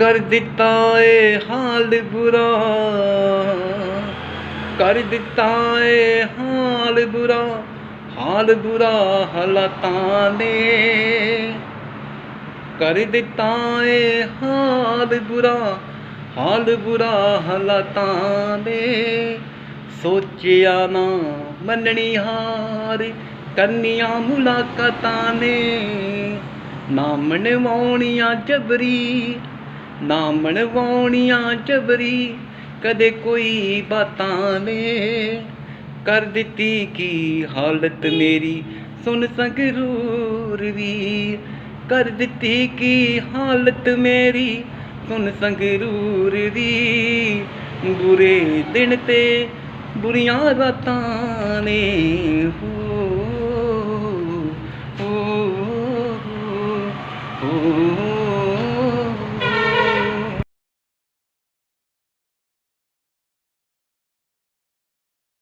ਕਰ ਦਿੱਤਾ ਏ ਹਾਲ ਬੁਰਾ। ਕਰ ਦਿੱਤਾ ਏ ਹਾਲ ਬੁਰਾ। ਹਾਲ ਬੁਰਾ ਹਾਲਾਤਾਂ ਨੇ। ਕਰ ਦਿੱਤਾ ਏ ਹਾਲ ਬੁਰਾ। ਹਾਲ ਬੁਰਾ ਹਾਲਾਤਾਂ ਨੇ। ਸੋਚਿਆ ਨਾ ਮੰਨਣੀ ਹਾਰ। ਕੰਨੀਆਂ ਮੁਲਾਕਾਤਾਂ ਨੇ। ਨਾ ਮਨਵਾਉਣੀਆਂ ਜਬਰੀ। ਨਾ ਮਣਵਾਉਣੀਆਂ ਜਬਰੀ ਕਦੇ ਕੋਈ ਬਾਤਾਂ ਨੇ। ਕਰ ਦਿੱਤੀ ਕੀ ਹਾਲਤ ਮੇਰੀ, ਸੁਣ ਸੰਗਰੂਰ ਵੀ ਕਰ ਦਿੱਤੀ ਕੀ ਹਾਲਤ ਮੇਰੀ, ਸੁਣ ਸੰਗਰੂਰ ਵੀ ਬੁਰੇ ਦਿਨ ਤੇ ਬੁਰੀਆਂ ਰਾਤਾਂ ਨੇ। ਹੋ ਹੋ ਹੋ।